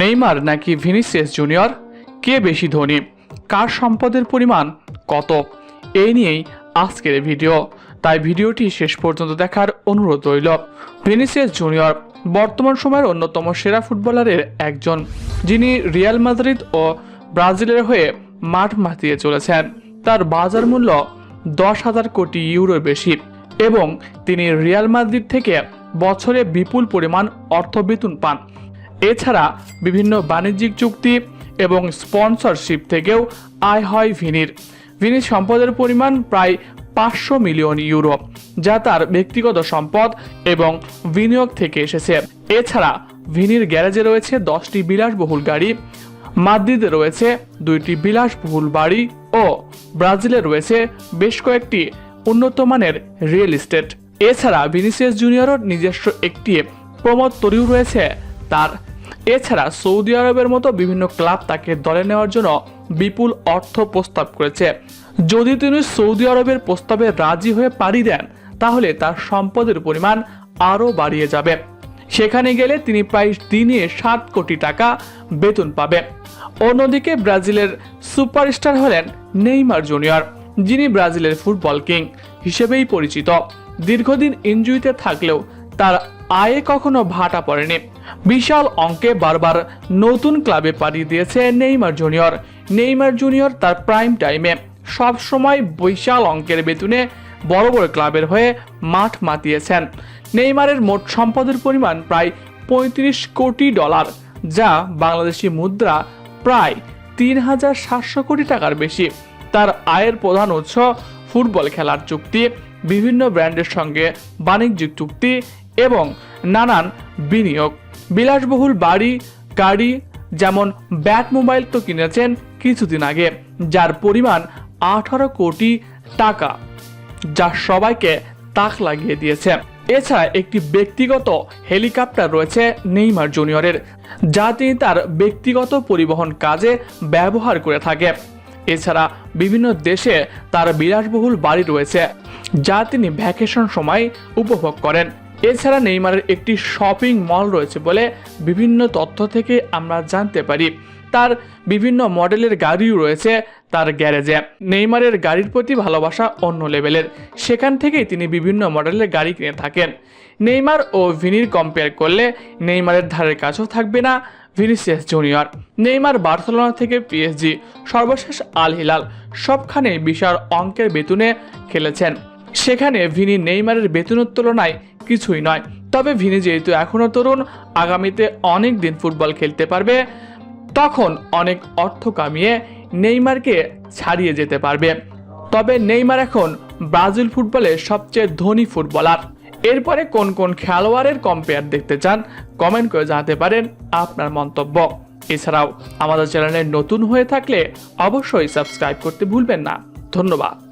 Neymar নাকি Vinicius junior? কে বেশি ধনী? কার সম্পদের পরিমাণ কত? এই নিয়েই আজকের ভিডিও। তাই ভিডিওটি শেষ পর্যন্ত দেখার অনুরোধ রইল। ভিনিসিয়াস জুনিয়র বর্তমান সময়ের অন্যতম সেরা ফুটবলারের একজন, যিনি রিয়াল মাদ্রিদ ও ব্রাজিলের হয়ে মাঠ মাতিয়ে চলেছেন। তার বাজার মূল্য দশ হাজার কোটি ইউরোর বেশি এবং তিনি রিয়াল মাদ্রিদ থেকে বছরে বিপুল পরিমাণ অর্থ বেতন পান। এছাড়া বিভিন্ন বাণিজ্যিক চুক্তি এবং স্পন্সরশিপ থেকেও আয় হয় ভিনির। ভিনির সম্পদের পরিমাণ প্রায় পাঁচশো মিলিয়ন ইউরো, যা তার ব্যক্তিগত সম্পদ এবং বিনিয়োগ থেকে এসেছে। এছাড়া ভিনির গ্যারেজে রয়েছে দশটি বিলাসবহুল গাড়ি, মাদ্রিদে রয়েছে দুইটি বিলাসবহুল বাড়ি ও ব্রাজিলে রয়েছে বেশ কয়েকটি উন্নত মানের রিয়েল এস্টেট। এছাড়া ভিনিসিয়াস জুনিয়রের নিজস্ব একটি প্রমোদ তরিও রয়েছে তার এছাড়া সৌদি আরবের মতো বিভিন্ন ক্লাব তাকে দলে নেওয়ার জন্য বিপুল অর্থ প্রস্তাব করেছে। যদি তিনি সৌদি আরবের প্রস্তাবে রাজি হয়ে পাড়ি দেন, তাহলে তার সম্পদের পরিমাণ আরও বাড়িয়ে যাবে। সেখানে গেলে তিনি প্রায় দিনে সাত কোটি টাকা বেতন পাবে। অন্যদিকে ব্রাজিলের সুপারস্টার হলেন নেইমার জুনিয়র, যিনি ব্রাজিলের ফুটবল কিং হিসেবেই পরিচিত। দীর্ঘদিন ইনজুরিতে থাকলেও তার আয়ে কখনো ভাটা পড়েনি। বিশাল অঙ্কে বারবার নতুন ক্লাবে পাড়ি দিয়েছে নেইমার জুনিয়র। নেইমার জুনিয়র তার প্রাইম টাইমে সব সময় বিশাল অঙ্কের বেতনে বড় বড় ক্লাবের হয়ে মাঠ মাতিয়েছেন। নেইমারের মোট সম্পদের পরিমাণ প্রায় পঁয়ত্রিশ কোটি ডলার, যা বাংলাদেশি মুদ্রা প্রায় তিন হাজার সাতশো কোটি টাকার বেশি। তার আয়ের প্রধান উৎস ফুটবল খেলার চুক্তি, বিভিন্ন ব্র্যান্ডের সঙ্গে বাণিজ্যিক চুক্তি এবং নানান বিনিয়োগ। বিলাসবহুল বাড়ি, গাড়ি যেমন ব্যাট মোবাইল তো কিনেছেন কিছুদিন আগে, যার পরিমাণ আঠারো কোটি টাকা, যা সবাইকে তাক লাগিয়ে দিয়েছে। এছাড়া একটি ব্যক্তিগত হেলিকপ্টার রয়েছে নেইমার জুনিয়রের, যা তিনি তার ব্যক্তিগত পরিবহন কাজে ব্যবহার করে থাকে। এছাড়া বিভিন্ন দেশে তার বিলাসবহুল বাড়ি রয়েছে, যা তিনি ভ্যাকেশন সময় উপভোগ করেন। এছাড়া নেইমারের একটি শপিং মল রয়েছে বলে বিভিন্ন তথ্য থেকে আমরা জানতে পারি। তার বিভিন্ন মডেলের গাড়িও রয়েছে তার গ্যারেজে। নেইমারের গাড়ির প্রতি ভালোবাসা অন্য লেভেলের। সেখান থেকেই তিনি বিভিন্ন মডেলের গাড়ি কিনে থাকেন। নেইমার ও ভিনির কম্পেয়ার করলে নেইমারের ধারের কাছেও থাকবে না ভিনিসিয়াস জুনিয়র। নেইমার বার্সেলোনা থেকে পিএসজি সর্বশেষ আল হিলাল সবখানে বিশাল অঙ্কের বেতনে খেলেছেন। সেখানে ভিনি নেইমারের বেতনের তুলনায় কিছুই নয়। তবে ভিনি যেহেতু এখনও তরুণ, আগামীতে অনেক দিন ফুটবল খেলতে পারবে। তখন অনেক অর্থ কামিয়ে নেইমারকে ছাড়িয়ে যেতে পারবে। তবে নেইমার এখন ব্রাজিল ফুটবলের সবচেয়ে ধনী ফুটবলার। এরপরে কোন কোন খেলোয়াড়ের কম্পেয়ার দেখতে চান কমেন্ট করে জানাতে পারেন আপনার মন্তব্য। এছাড়াও আমাদের চ্যানেলে নতুন হয়ে থাকলে অবশ্যই সাবস্ক্রাইব করতে ভুলবেন না। ধন্যবাদ।